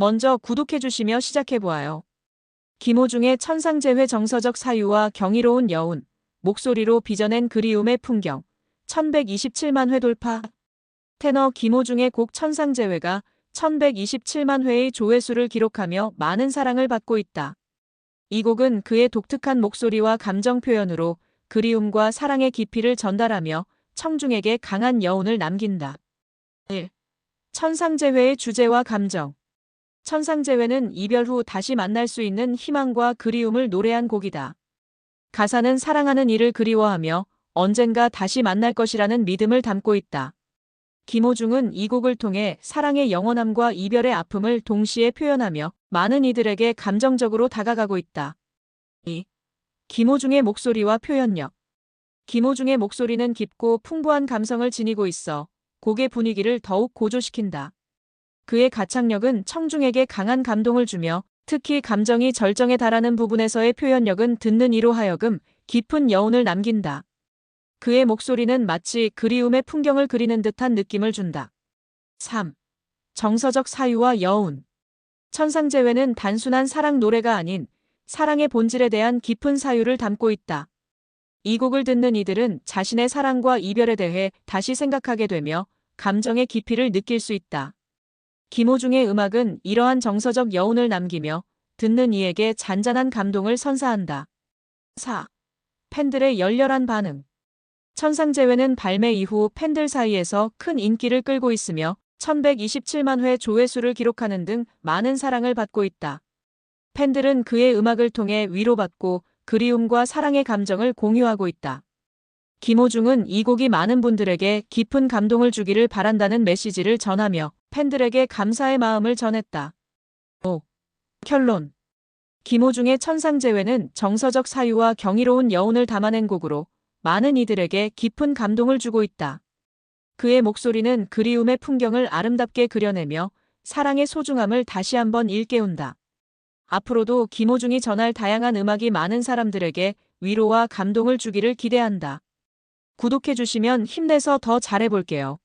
먼저 구독해주시며 시작해보아요. 김호중의 천상재회 정서적 사유와 경이로운 여운, 목소리로 빚어낸 그리움의 풍경, 1127만 회 돌파. 테너 김호중의 곡 천상재회가 1127만 회의 조회수를 기록하며 많은 사랑을 받고 있다. 이 곡은 그의 독특한 목소리와 감정 표현으로 그리움과 사랑의 깊이를 전달하며 청중에게 강한 여운을 남긴다. 1. 천상재회의 주제와 감정 천상재회는 이별 후 다시 만날 수 있는 희망과 그리움을 노래한 곡이다. 가사는 사랑하는 이를 그리워하며 언젠가 다시 만날 것이라는 믿음을 담고 있다. 김호중은 이 곡을 통해 사랑의 영원함과 이별의 아픔을 동시에 표현하며 많은 이들에게 감정적으로 다가가고 있다. 2. 김호중의 목소리와 표현력 김호중의 목소리는 깊고 풍부한 감성을 지니고 있어 곡의 분위기를 더욱 고조시킨다. 그의 가창력은 청중에게 강한 감동을 주며 특히 감정이 절정에 달하는 부분에서의 표현력은 듣는 이로 하여금 깊은 여운을 남긴다. 그의 목소리는 마치 그리움의 풍경을 그리는 듯한 느낌을 준다. 3. 정서적 사유와 여운 천상재회는 단순한 사랑 노래가 아닌 사랑의 본질에 대한 깊은 사유를 담고 있다. 이 곡을 듣는 이들은 자신의 사랑과 이별에 대해 다시 생각하게 되며 감정의 깊이를 느낄 수 있다. 김호중의 음악은 이러한 정서적 여운을 남기며 듣는 이에게 잔잔한 감동을 선사한다. 4. 팬들의 열렬한 반응 천상재회는 발매 이후 팬들 사이에서 큰 인기를 끌고 있으며 1127만 회 조회수를 기록하는 등 많은 사랑을 받고 있다. 팬들은 그의 음악을 통해 위로받고 그리움과 사랑의 감정을 공유하고 있다. 김호중은 이 곡이 많은 분들에게 깊은 감동을 주기를 바란다는 메시지를 전하며 팬들에게 감사의 마음을 전했다. 5. 결론 김호중의 천상재회는 정서적 사유와 경이로운 여운을 담아낸 곡으로 많은 이들에게 깊은 감동을 주고 있다. 그의 목소리는 그리움의 풍경을 아름답게 그려내며 사랑의 소중함을 다시 한번 일깨운다. 앞으로도 김호중이 전할 다양한 음악이 많은 사람들에게 위로와 감동을 주기를 기대한다. 구독해주시면 힘내서 더 잘해볼게요.